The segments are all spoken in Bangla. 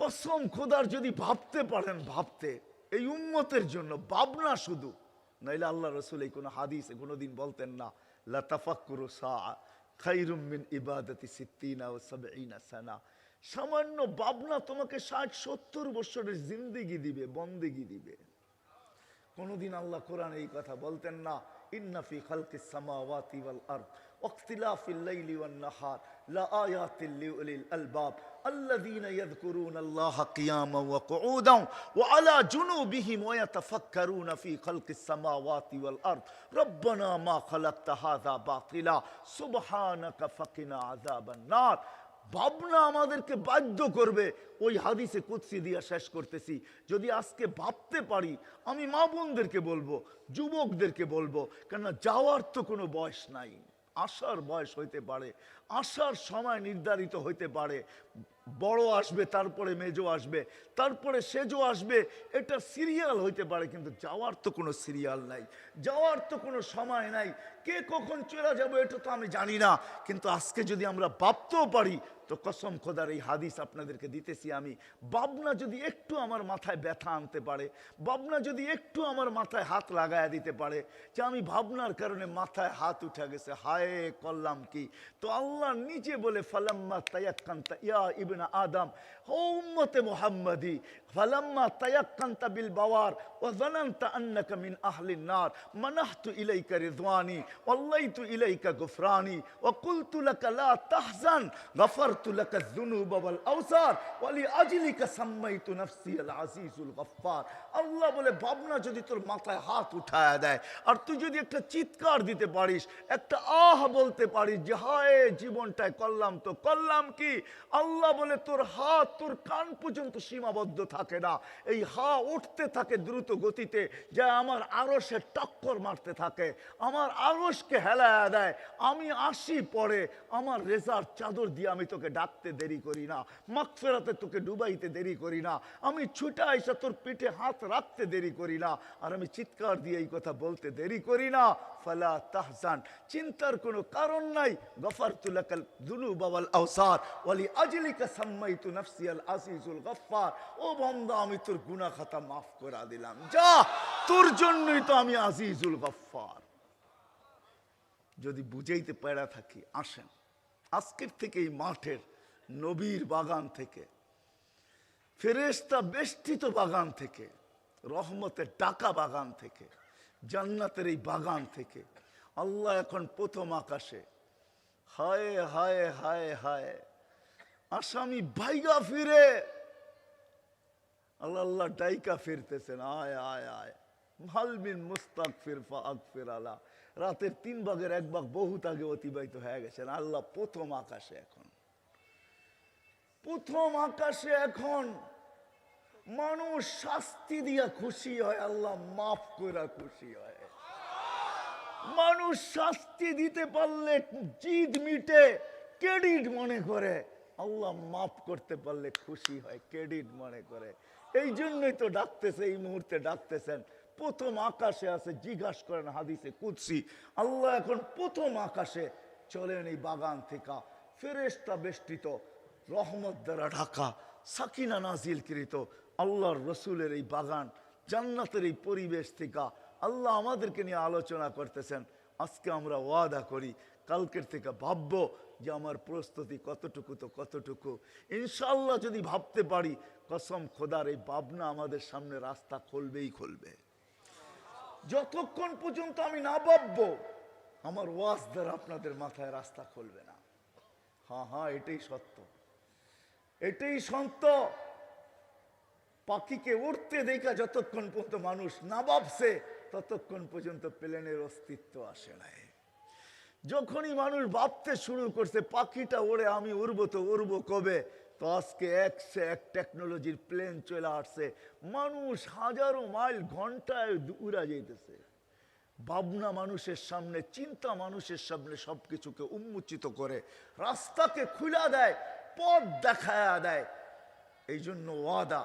কসম খোদার যদি ভাবতে পারেন, ভাবতে, এই উম্মতের জন্য, ভাবনা শুধু। নইলে আল্লাহ রসুল এই কোনো হাদিসে কোনোদিন বলতেন না লতাফাকুরু সাহা খাইরুমিন ইবাদতি সিদ্দিনা ও সাবঈনা সানা। সামান্য ভাবনা তোমাকে ষাট, সত্তর বছরের জিন্দিগি দিবে, বন্দিগি দিবে। কোনোদিন আল্লাহ কোরআন এই কথা বলতেন না ইন্নাফি খালকি সামাওয়াতি ওয়াল আরদ ওয়াক্তিলাফিল ওয়ান নাহার লা আয়াতিল লিউলিল আলবাব। الذين يذكرون الله قياما وقعودا وعلى جنوبهم ويتفكرون في خلق السماوات والأرض ربنا ما خلقت هذا باطلا سبحانك فقنا عذاب النار ভাবনা আমাদেরকে বাধ্য করবে ওই হাদিসে কুৎসি দিয়া শেষ করতেছি যদি আজকে ভাবতে পারি আমি মা বোনদেরকে বলবো যুবকদেরকে বলবো কেননা যাওয়ার তো কোনো বয়স নাই আসার বয়স হইতে পারে আসার সময় নির্ধারিত হইতে পারে। বড় আসবে, তারপরে মেজো আসবে, তারপরে সেজো আসবে, এটা সিরিয়াল হইতে পারে, কিন্তু যাওয়ার তো কোনো সিরিয়াল নাই। যাওয়ার তো কোনো সময় নাই। কে কখন চলে যাব এটা তো আমি জানি না। কিন্তু আজকে যদি আমরা ভাবতেও পারি, তো কসম খোদার এই হাদিস আপনাদেরকে দিতেছি আমি। বাবনা যদি একটু আমার মাথায় ব্যথা আনতে পারে বাবনা যদি একটু আমার মাথায় হাত লাগায়া দিতে পারে, যে আমি ভাবনার কারণে মাথায় হাত উঠে গেছে, হায়, করলাম কি? তো আল্লাহ নিজে বলে, ফালাম্মা তায়াক্কান্তা ইয়া ইবনা আদম উম্মতে মুহাম্মাদি, ফালাম্মা তায়াক্কান্তা বিল বাওয়ার, ওয়া জানান্তা আন্নাকা মিন আহলিন নার, মানাহতু ইলাইকা রিদওয়ানি আল্লাহ বলে ভাবনা যদি তোর মাথায় হাত উঠায় দেয় আর তুই যদি একটা চিৎকার দিতে পারিস, একটা আহ বলতে পারিস যে, হায়, জীবনটায় করলাম তো করলাম কি? আল্লাহ বলে, তোর হাত, তোর কান পর্যন্ত সীমাবদ্ধ থাকে না। এই হা উঠতে থাকে দ্রুত গতিতে, যা আমার আরও সে টক্কর মারতে থাকে। আমার আরসকে হেলায়া দেয়, আমি আসি পরে, আমার রেজার চাদর দিয়ে আমি তোকে ডাকতে দেরি করি না মাকফেরাতে তোকে ডুবাইতে দেরি করি না, আমি ছুটে এসে তোর পিঠে হাত রাখতে দেরি করি না, আর আমি চিৎকার দিয়ে এই কথা বলতে দেরি করি না, ফালা তাহজান, চিন্তার কোনো কারণ নাই গফার তুলাকাল দুলু বাবাল আওসার, ওয়ালি আজলিকা সাম্মাইতু নাফসি আল আসিজুল গফফার, ও বান্দা, আমি তোর গুনাহ খাতা মাফ করে দিলাম, যা, তোর জন্যই তো আমি আজিজুল গফফার। যদি বুঝাইতে পেরা থাকি, আসেন। আজকের থেকে এই মাঠের নবীর বাগান থেকে ফেরেস্তা বেষ্টিত বাগান থেকে, রহমতের ডাকা বাগান থেকে, জান্নাতের এই বাগান থেকে, আল্লাহ এখন প্রথম আকাশে, হায় হায় হায় হায়, আসামি ভাইগা ফিরে। আল্লাহ আল্লাহ ডাইকা ফিরতেছেন, আয় আয় আয়। মালবিন মুস্তাক ফিরফা আগ ফির আলা। রাতের তিন ভাগের এক ভাগ বহুত আগে অতিবাহিত হয়ে গেছেন। আল্লাহ প্রথম আকাশে এখন। প্রথম আকাশে এখন মানুষ শাস্তি দিয়া খুশি হয়, আল্লাহ মাফ করে খুশি হয়। মানুষ শাস্তি দিতে পারলে জিদ মিটে, ক্রেডিট মনে করে। আল্লাহ মাফ করতে পারলে খুশি হয়, ক্রেডিট মনে করে। এই জন্যই তো ডাকতেছে, এই মুহূর্তে ডাকতেছেন। প্রথম আকাশে আছে, জিজ্ঞাস করেন হাদিসে কুৎসি আল্লাহ এখন প্রথম আকাশে চলেন এই বাগান থেকে। ফেরেস্তা বেষ্টিত, রহমত দ্বারা ঢাকা, সাকিনা নাজিলকৃত আল্লাহর রসুলের এই বাগান, জান্নাতের এই পরিবেশ থেকে আল্লাহ আমাদেরকে নিয়ে আলোচনা করতেছেন। আজকে আমরা ওয়াদা করি, কালকের থেকে ভাববো যে আমার প্রস্তুতি কতটুকু তো কতটুকু। ইনশাল্লাহ যদি ভাবতে পারি, কসম খোদার এই ভাবনা আমাদের সামনে রাস্তা খুলবেই খুলবে। যতক্ষণ পর্যন্ত আমি না ভাববো, আমার ওয়াজ দ্বারা আপনাদের মাথায় রাস্তা খুলবে না। হ্যাঁ হ্যাঁ এটাই সত্য। এটাই সত্য। পাখিকে উঠতে দেখা যতক্ষণ পর্যন্ত মানুষ না ভাবছে, ততক্ষণ পর্যন্ত প্লেনের অস্তিত্ব আসে নাই। যখনই মানুষ ভাবতে শুরু করছে, পাখিটা ওড়ে আমি উড়বো তো উড়বো কবে? তো আজকে একশো এক টেকনোলজির প্লেন চলে আসছে। মানুষ হাজারো মাইল, ঘন্টায় উড়া যেতেছে ভাবনা মানুষের সামনে, চিন্তা মানুষের সামনে সব কিছুকে উন্মোচিত করে, রাস্তাকে খুলা দেয়, পথ দেখায়া দেয়। এই জন্য ওয়াদা,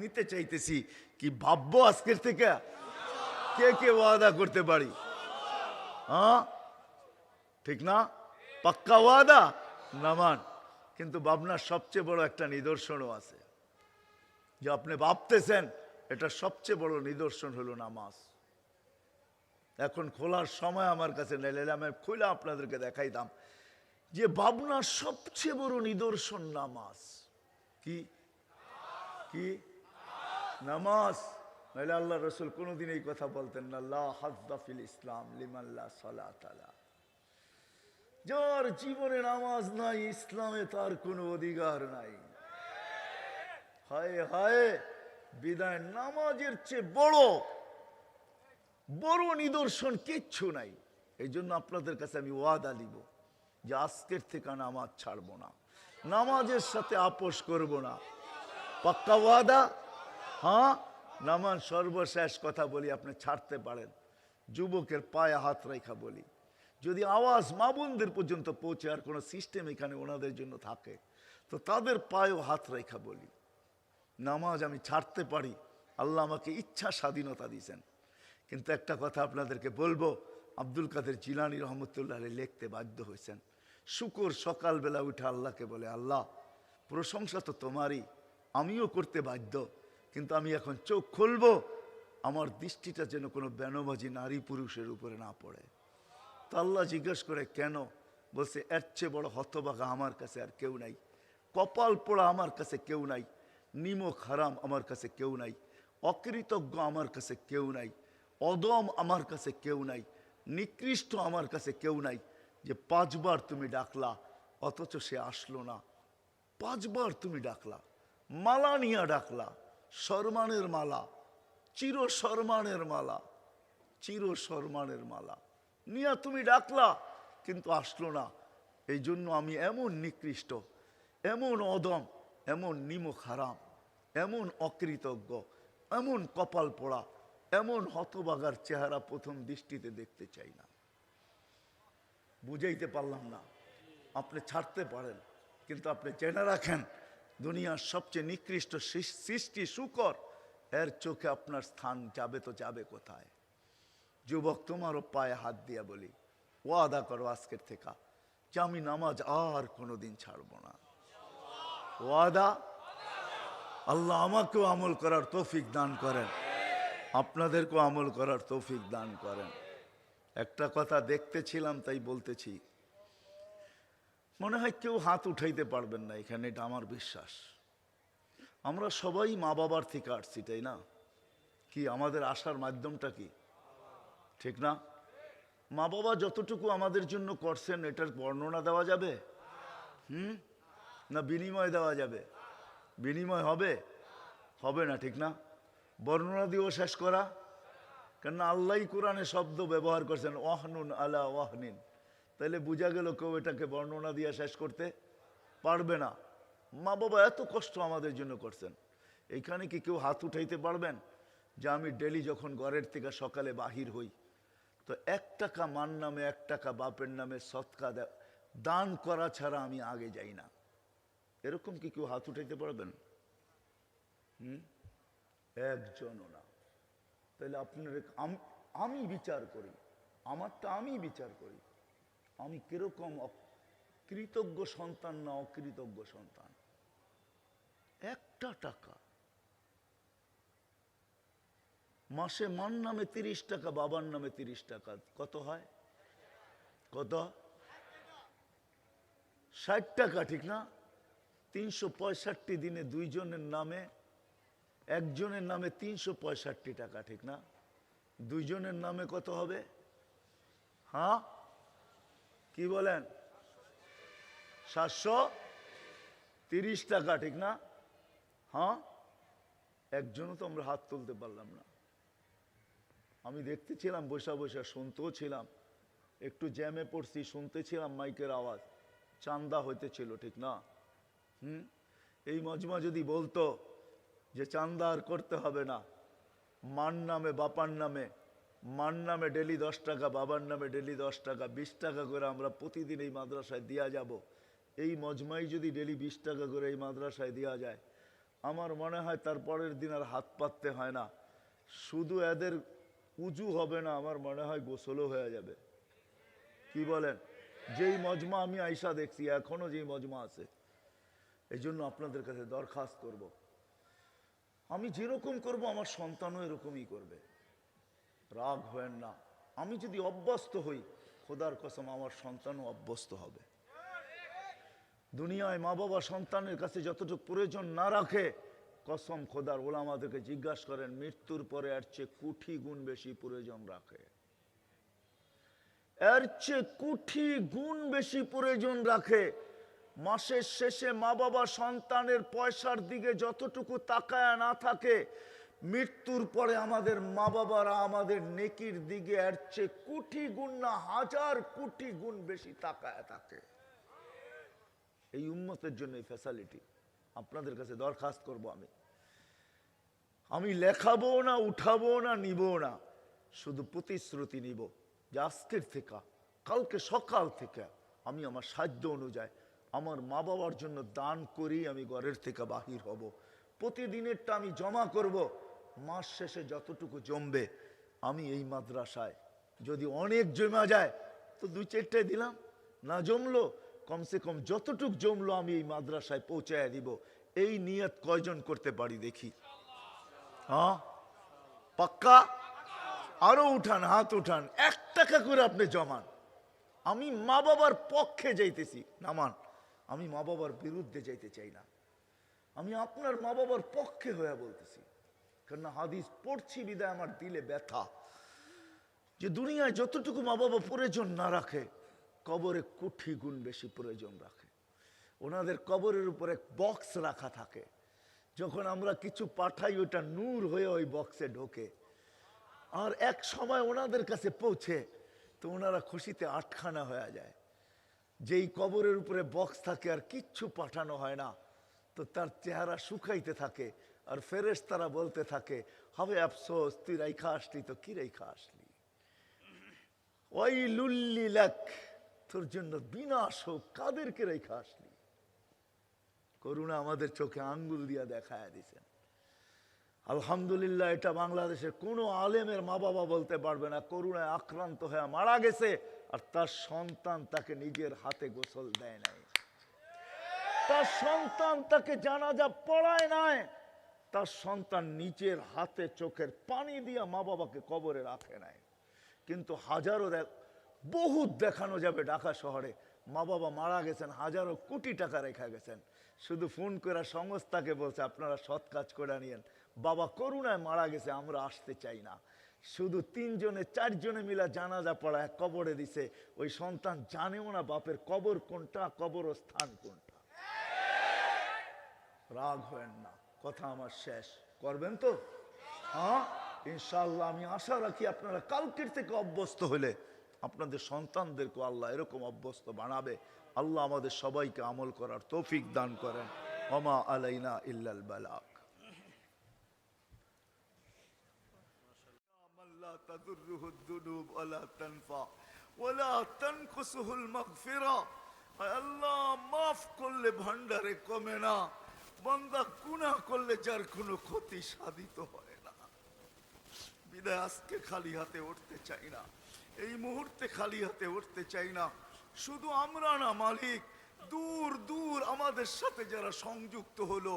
নিতে চাইতেছি কি ভাববো আজকের থেকে? কে কে ওয়াদা করতে পারি? হ্যাঁ ঠিক না? পাক্কা ওয়াদা? নামান কিন্তু ভাবনার সবচেয়ে বড় একটা নিদর্শনও আছে। যে আপনি ভাবতেছেন, এটা সবচেয়ে বড় নিদর্শন হলো নামাজ। এখন খোলার সময় আমার কাছে নাহলে আমি খুলে আপনাদেরকে দেখাইতাম। যে ভাবনার সবচেয়ে বড় নিদর্শন নামাজ। কি? কি? নামাজ। নাহলে আল্লাহ রসুল কোনোদিন এই কথা বলতেন না, লা হাজদাফিল ইসলাম লিমাল্লা সালা তালা যার জীবনে নামাজ নাই, ইসলামে তার কোনো অধিকার নাই। হায় হায়, বিদায় নামাজের চেয়ে বড় বড় নিদর্শন কিচ্ছু নাই। এই জন্য আপনাদের কাছে আমি ওয়াদা দিব যে আজকের থেকে নামাজ ছাড়বো না। নামাজের সাথে আপোষ করব না। পাক্কা ওয়াদা? হ্যাঁ? নামাজ সর্বশেষ কথা বলি, আপনি ছাড়তে পারেন। যুবকের পায়ে হাত রেখা বলি। যদি আওয়াজ মা বোনদের পর্যন্ত পৌঁছে আর কোনো সিস্টেম এখানে ওনাদের জন্য থাকে, তো তাদের পায়েও হাত রেখা বলি। নামাজ আমি ছাড়তে পারি, আল্লাহ আমাকে ইচ্ছা স্বাধীনতা দিয়েছেন। কিন্তু একটা কথা আপনাদেরকে বলব, আব্দুল কাদের জিলানি রহমতুল্লাহ লিখতে বাধ্য হয়েছেন। শুকর সকালবেলা উঠে আল্লাহকে বলে, আল্লাহ, প্রশংসা তো তোমারই, আমিও করতে বাধ্য, কিন্তু আমি এখন চোখ খুলবো, আমার দৃষ্টিটা যেন কোনো বেনবাজি নারী পুরুষের উপরে না পড়ে। তো আল্লাহ জিজ্ঞেস করে, কেন? বলছে, এর চেয়ে বড় হতবাগা আমার কাছে আর কেউ নাই। কপাল পোড়া আমার কাছে কেউ নাই। নিমক হারাম আমার কাছে কেউ নাই। অকৃতজ্ঞ আমার কাছে কেউ নাই। অদম আমার কাছে কেউ নাই। নিকৃষ্ট আমার কাছে কেউ নাই। যে পাঁচবার তুমি ডাকলা, অথচ সে আসলো না। পাঁচবার তুমি ডাকলা। মালা নিয়ে ডাকলা। সম্মানের মালা। চির সম্মানের মালা। চির সম্মানের মালা। নিয়া তুমি ডাকলা, কিন্তু আসলো না। এই জন্য আমি এমন নিকৃষ্ট, এমন অদম, এমন নিমক হারাম এমন অকৃতজ্ঞ, এমন কপাল পোড়া, এমন হতবাগার চেহারা প্রথম দৃষ্টিতে দেখতে চাই না। বুঝাইতে পারলাম না। আপনি ছাড়তে পারেন, কিন্তু আপনি জেনে রাখেন, দুনিয়ার সবচেয়ে নিকৃষ্ট সৃষ্টি শুকর এর চোখে আপনার স্থান যাবে তো যাবে কোথায়? যুবক, তোমারও পায়ে হাত দিয়া বলি, ওয়াদা করো আজকের থেকে, যে আমি নামাজ আর কোনোদিন ছাড়বো না। ওয়াদা? আল্লাহ আমাকেও আমল করার তৌফিক দান করেন। আপনাদেরকেও আমল করার তৌফিক দান করেন। একটা কথা দেখতেছিলাম, তাই বলতেছি। মনে হয় কেউ হাত উঠাইতে পারবেন না এখানে, এটা আমার বিশ্বাস। আমরা সবাই মা বাবার থেকে আসছি, তাই না? কি আমাদের আসার মাধ্যমটা কি? ঠিক না? মা বাবা যতটুকু আমাদের জন্য করছেন, এটার বর্ণনা দেওয়া যাবে? হুম? না বিনিময় দেওয়া যাবে? বিনিময় হবে? হবে না, ঠিক না? বর্ণনা দিয়েও শেষ করা। কেন আল্লাহ কোরআনে শব্দ ব্যবহার করছেন, ওয়াহনুন আলা ওয়াহনিন। তাহলে বোঝা গেল কেউ এটাকে বর্ণনা দিয়ে শেষ করতে পারবে না। মা বাবা এত কষ্ট আমাদের জন্য করছেন। এইখানে কি কেউ হাত উঠাইতে পারবেন? যে আমি ডেলি যখন ঘরের থেকে সকালে বাহির হই তো এক টাকা মান নামে, এক টাকা বাপের নামে সৎকা দান করা ছাড়া আমি আগে যাই না। এরকম কি কেউ হাত উঠাইতে পারবেন? হুম? একজনও না। তাহলে আপনার আমি বিচার করি। আমারটা আমি বিচার করি। আমি কীরকম কৃতজ্ঞ সন্তান না অকৃতজ্ঞ সন্তান? একটা টাকা। মাসে মান নামে তিরিশ টাকা, বাবার নামে তিরিশ টাকা, কত হয়? কত? ষাট টাকা, ঠিক না? তিনশো পঁয়ষট্টি দিনে দুইজনের নামে, একজনের নামে তিনশো পঁয়ষট্টি টাকা, ঠিক না? দুইজনের নামে কত হবে? হ্যাঁ? কি বলেন? সাতশো তিরিশ টাকা, ঠিক না? হ্যাঁ? একজনও তো আমরা হাত তুলতে পারলাম না। আমি দেখতেছিলাম, বসা বসা শুনতেও ছিলাম। একটু জ্যামে পড়ছি, শুনতেছিলাম মাইকের আওয়াজ। চান্দা হইতেছিল, ঠিক না? হুম? এই মজমা যদি বলতো যে চান্দা আর করতে হবে না মান নামে, বাপার নামে মান নামে ডেলি দশ টাকা, বাবার নামে ডেলি দশ টাকা, বিশ টাকা করে আমরা প্রতিদিন এই মাদ্রাসায় দেওয়া যাব। এই মজমাই যদি ডেলি বিশ টাকা করে এই মাদ্রাসায় দেওয়া যায়, আমার মনে হয় তার পরের দিন আর হাত পাততে হয় না। শুধু এদের উজু হবে না, আমার মনে হয় গোসলও হয়ে যাবে। কি বলেন? যেই মজমা আমি আইসা দেখছি, এখনও যেই মজমা আছে। এই জন্য আপনাদের কাছে দরখাস্ত করব। আমি যেরকম করব, আমার সন্তানও এরকমই করবে। রাগ হয়েন না। আমি যদি অভ্যস্ত হই, খোদার কসম, আমার সন্তানও অভ্যস্ত হবে। দুনিয়ায় মা বাবা সন্তানের কাছে যতটুকু প্রয়োজন না রাখে কসম খোদার ওলামাদেরকে জিজ্ঞাসা করেন, মৃত্যুর পরে এর চেয়ে কুঠি গুণ বেশি প্রয়োজন রাখে। এর চেয়ে কুঠি গুণ বেশি প্রয়োজন রাখে। মাসের শেষে মা বাবা সন্তানের পয়সার দিকে যতটুকু তাকায় না থাকে, মৃত্যুর পরে আমাদের মা বাবারা আমাদের নেকির দিকে এর চেয়ে কোটি গুণ না, হাজার কোটি গুণ বেশি তাকায় থাকে। এই উন্মতের জন্য এই ফ্যাসিলিটি আপনাদের কাছে দরখাস্ত করব আমি। আমি লেখাবো না, উঠাবো না, নিব না, শুধু প্রতিশ্রুতি নিব যে আজকের থেকে, কালকে সকাল থেকে আমি আমার সাধ্য অনুযায়ী আমার মা বাবার জন্য দান করি, আমি ঘরের থেকে বাহির হব। প্রতিদিনেরটা আমি জমা করব। মাস শেষে যতটুকু জমবে, আমি এই মাদ্রাসায় যদি অনেক জমা যায়, তো দুই চারটায় দিলাম। না জমলো কমসে কম যতটুক জমলো আমি এই মাদ্রাসায় পৌঁছায় দিব। এই নিয়ত কয়জন করতে পারি দেখি? হ্যাঁ? পাক্কা? আরও উঠান, হাত উঠান। এক টাকা করে আপনি জমান। আমি মা বাবার পক্ষে যাইতেছি। নামান, আমি মা বাবার বিরুদ্ধে যাইতে চাই না। আমি আপনার মা বাবার পক্ষে হয়ে বলতেছি। কেননা হাদিস পড়ছি বিদায় আমার দিলে ব্যথা। যে দুনিয়ায় যতটুকু মা বাবা প্রয়োজন না রাখে কবরে কুঠি গুণ বেশি প্রয়োজন রাখে। ওনাদের কবরের উপর বক্স রাখা থাকে। যখন আমরা কিছু পাঠাই, ওটা নূর হয়ে ওই বক্সে ঢোকে। আর এক সময় ওনাদের কাছে পৌঁছে, তো ওনারা খুশিতে আটখানা হয়ে যায়। যেই কবরের উপরে বক্স থাকে আর কিচ্ছু পাঠানো হয় না, তো তার চেহারা শুকাইতে থাকে আর ফেরেস তারা বলতে থাকে, হবে আফসোস, তুই রাইখা আসলি তো কি রেখা আসলি? ওই লুল্লি লাক তোর জন্য বিনাশ হোক কাদেরকে রেখা আসলি? করুণা আমাদের চোখে আঙ্গুল দিয়া দেখায় দিছেন। আলহামদুলিল্লাহ, এটা বাংলাদেশের কোনো আলেমের মা বাবা বলতে পারবে না, করুণায় আক্রান্ত হয়ে মারা গেছে আর তার সন্তান তাকে নিজের হাতে গোসল দেয় নাই। তার সন্তান তাকে জানাজা পড়ায় নাই। তার সন্তান নিজের হাতে চোখের পানি দিয়া মা বাবাকে কবরে রাখে নাই। কিন্তু হাজারো দেখ বহুত দেখানো যাবে ঢাকা শহরে। মা বাবা মারা গেছেন, হাজারো কোটি টাকা রেখা গেছেন। শুধু ফোন করে সংস্থাকে বলছে, আপনারা সৎ কাজ করে নিয়েন। বাবা করুণায় মারা গেছে, আমরা আসতে চাই না। শুধু তিনজনে, চারজনে মিলা জানাজা পড়ায় কবরে দিছে। ওই সন্তান জানেও না বাপের কবর কোনটা কবর স্থান কোনটা। রাগ হয়েন না, কথা আমার শেষ। করবেন তো? হ্যাঁ? ইনশাল্লাহ আমি আশা রাখি আপনারা কালকের থেকে অভ্যস্ত হলে আপনাদের সন্তানদেরকে আল্লাহ এরকম অভ্যস্ত বানাবে আল্লাহ আমাদের সবাইকে আমল করার তৌফিক দান করেন ওমা আলাইনা ইল্লাল বালাক من لا تضره الذنوب ولا تنفع ولا تنقصه المغفرة আল্লাহ মাফ করলে ভান্ডারে কমে না বান্দা গুনাহ করলে যার কোনো ক্ষতি সাধিত হয় না বিদায় আজকে খালি হাতে উঠতে চাই না এই মুহূর্তে খালি হাতে উঠতে চাই না। শুধু আমরা না, মালিক। দূর দূর আমাদের সাথে যারা সংযুক্ত হলো,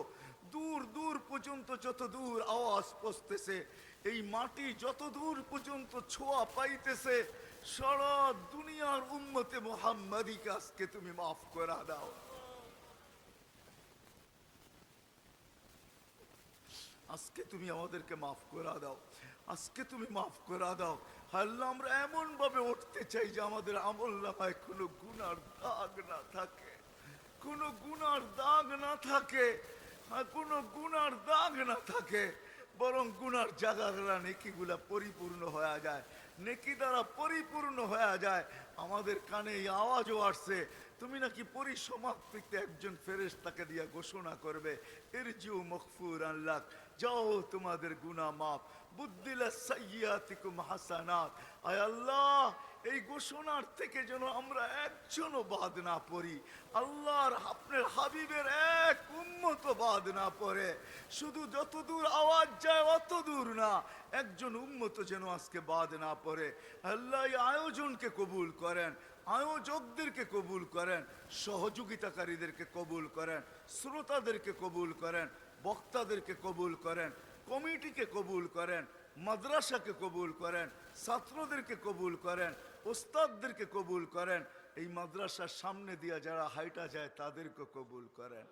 দূর দূর পর্যন্ত যত দূর আওয়াজ পৌঁছতেছে, এই মাটি যত দূর পর্যন্ত ছোঁয়া পাইতেছে, সারা দুনিয়ার উম্মতে মোহাম্মদীকে আজকে তুমি মাফ করা দাও। আজকে তুমি আমাদেরকে মাফ করা দাও। আজকে তুমি মাফ করা দাও। আল্লাহ আমরা এমন ভাবে উঠতে চাই যে আমাদের আমল নামায় কোনো গুনার দাগ না থাকে। কোনো গুনার দাগ না থাকে। কোনো গুনার দাগ না থাকে। বরং গুনার জায়গাগুলা নেকিগুলা পরিপূর্ণ হয়ে যায়। নেকি দ্বারা পরিপূর্ণ হয়ে যায়। আমাদের কানে এই আওয়াজও আসছে। তুমি নাকি পরিসমাপ্তিতে একজন ফেরেশতাকে দিয়া ঘোষণা করবে এর জিউ মকফুর আল্লাহ যাও তোমাদের গুনাহ মাফ। বুদ্দিলা সাইয়াতিকুম হাসানাত। আয় আল্লাহ, এই ঘোষণার থেকে যেন আমরা একজনও বাদ না পড়ি। আল্লাহর আপনার হাবিবের এক উম্মত বাদ না পড়ে। শুধু যত দূর আওয়াজ যায় অত দূর না, একজন উন্মত যেন আজকে বাদ না পড়ে। আল্লাহ এই আয়োজনকে কবুল করেন, আয়োজকদেরকে কবুল করেন, সহযোগিতাকারীদেরকে কবুল করেন, শ্রোতাদেরকে কবুল করেন। বক্তাদেরকে কবুল করেন, কমিটিকে কবুল করেন, মাদ্রাসাকে কবুল করেন, ছাত্রদেরকে কবুল করেন, ওস্তাদদেরকে কবুল করেন, এই মাদ্রাসার সামনে দিয়া যারা হাইটা যায় তাদেরকে কবুল করেন।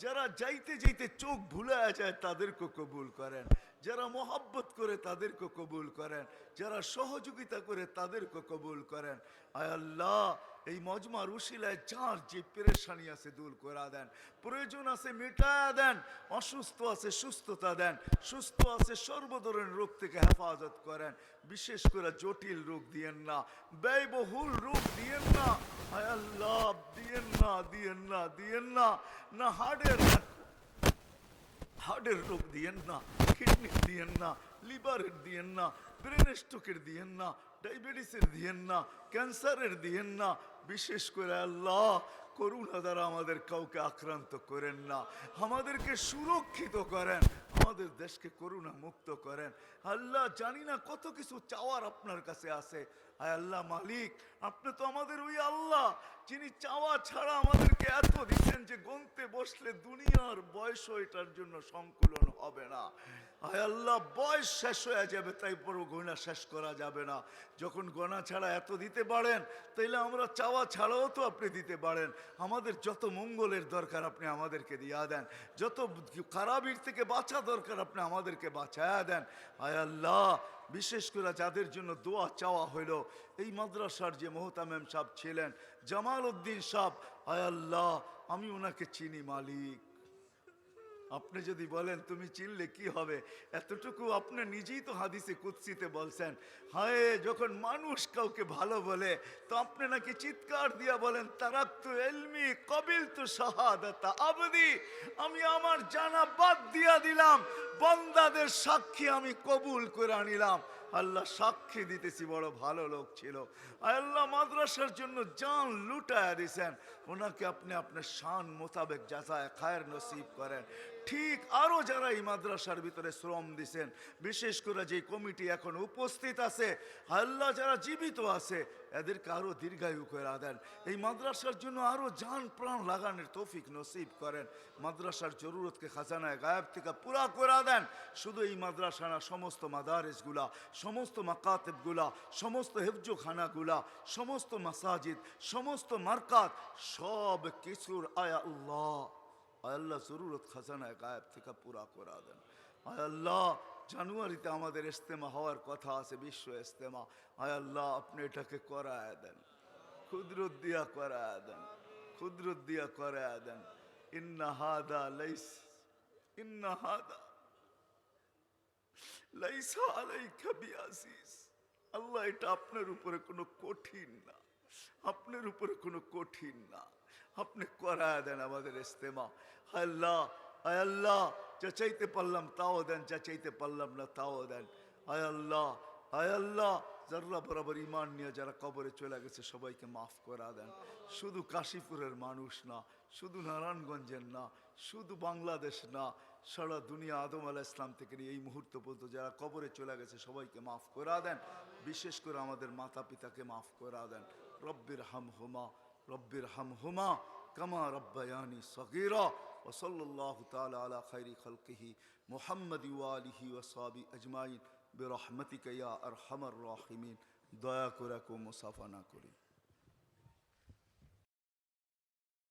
যারা যাইতে যাইতে চোখ ভুলে যায় তাদেরকে কবুল করেন। যারা মোহাব্বত করে তাদেরকে কবুল করেন। যারা সহযোগিতা করে তাদেরকে কবুল করেন। আয় আল্লাহ এই মজমার উশিলায় যার যে পেরেশানি আছে দূর করা দেন প্রয়োজন আছে মেটায়া দেন অসুস্থ আছে সুস্থতা দেন সুস্থ আছে সর্বধরনের রোগ থেকে হেফাজত করেন বিশেষ করে জটিল রোগ দিয়েন না ব্যয়বহুল রোগ দিয়েন না আয় আল্লাহ দিয়েন না দিয়েন না দিয়েন না না হার্টের হার্টের রোগ দিয়েন না কিডনি দিয়েন না লিভারের দিয়েন না ব্রেন স্ট্রোকের দিয়েন না ডায়াবেটিসের দিয়েন না ক্যান্সারের দিয়েন না বিশেষ করে আল্লাহ করুণা দ্বারা আমাদের কাউকে আক্রান্ত করেন না, আমাদেরকে সুরক্ষিত করেন, আমাদের দেশকে করুণা মুক্ত করেন। আল্লাহ জানি না কত কিছু চাওয়ার আপনার কাছে আছে। আয় আল্লাহ মালিক, আপনি তো আমাদের ওই আল্লাহ, যিনি চাওয়া ছাড়া আমাদেরকে এত দিচ্ছেন যে গন্তে বসলে দুনিয়ার বয়স এটার জন্য সংকুলন হবে না। আয় আল্লাহ, বয়স শেষ হয়ে যাবে, তাই পরও গয়না শেষ করা যাবে না। যখন গণা ছাড়া এত দিতে পারেন, তাইলে আমরা চাওয়া ছাড়াও তো আপনি দিতে পারেন। আমাদের যত মঙ্গলের দরকার আপনি আমাদেরকে দিয়া দেন। যত খারাপির থেকে বাঁচা দরকার আপনি আমাদেরকে বাঁচায়া দেন। আয় আল্লাহ, বিশেষ করে যাদের জন্য দোয়া চাওয়া হইল। এই মাদ্রাসার যে মোহতামেম সাহ ছিলেন, জামাল উদ্দিন সাহ আয় আল্লাহ, আমি ওনাকে চিনি মালিক। আপনি যদি বলেন, তুমি চিনলে কি হবে? এতটুকু আপনি নিজেই তো হাদিসে কুৎসিতে বলছেন। হায়, যখন মানুষ কাউকে ভালো বলে, তো আপনি নাকি চিৎকার দিয়া বলেন তারাক তো এলমি কবিল তো শাহাদাতা আবদি। আমি আমার জানা বাদ দিয়া দিলাম, বন্দাদের সাক্ষী আমি কবুল করে আনিলাম। আল্লাহ সাক্ষী দিতেছি, বড় ভালো লোক ছিল। আল্লাহ, মাদ্রাসার জন্য জান লুটায়া দিছেন। ওনাকে আপনি আপনার শান মোতাবেক যাচায় খায়ের নসিব করেন। ঠিক আরও যারা এই মাদ্রাসার ভিতরে শ্রম দিছেন, বিশেষ করে যে কমিটি এখন উপস্থিত আছে, আল্লাহ যারা জীবিত আছে, এদেরকে আরও দীর্ঘায়ু করে দেন। এই মাদ্রাসার জন্য আরও জান প্রাণ লাগানোর তৌফিক নসিব করেন। মাদ্রাসার জরুরতকে খাজানায় গায়েব থেকে পুরা করে দেন। শুধু এই মাদ্রাসা না, সমস্ত মাদারেসগুলা, সমস্ত মাকাতেবগুলা, সমস্ত হেফজোখানাগুলা, সমস্ত মাসাজিদ, সমস্ত মার্কাত, সব কিছুর আয়া আল্লাহ। আয় আল্লাহ জরুরত খাজানায় গায়েব থেকে পুরা করা দেন। জানুয়ারিতে আমাদের ইস্তেমা হওয়ার কথা আছে, বিশ্ব ইস্তেমা আল্লাহ, আপনি এটাকে করায় দেন। ক্ষুদ্রত করায় দেন। করায় দেন। লাইস আল্লাহ, এটা আপনার উপরে কোনো কঠিন না। আপনার উপরে কোনো কঠিন না। আপনি করায় দেন আমাদের ইস্তেমা। আল্লাহ, আয় আল্লাহ যা চাইতে পারলাম, তাও দেন যা চাইতে পারলাম না, তাও দেন। আয় আল্লাহ আয় আল্লাহ যারা বরাবর ইমান নিয়ে যারা কবরে চলে গেছে, সবাইকে মাফ করা দেন। শুধু কাশীপুরের মানুষ না, শুধু নারায়ণগঞ্জের না, শুধু বাংলাদেশ না, সারা দুনিয়া আদম আলাহ ইসলাম থেকে এই মুহূর্ত পর্যন্ত যারা কবরে চলে গেছে, সবাইকে মাফ করা দেন। বিশেষ করে আমাদের মাতা পিতাকে মাফ করা দেন। রব্বির হাম হুমা রব্বির হাম হুমা কামা রব্বায়ানি সগীরা وصلى الله تعالى على خير خلقه محمد وآله وصحبه أجمعين برحمتك يا أرحم الراحمين দয়া করে কেউ মুসাফা না করি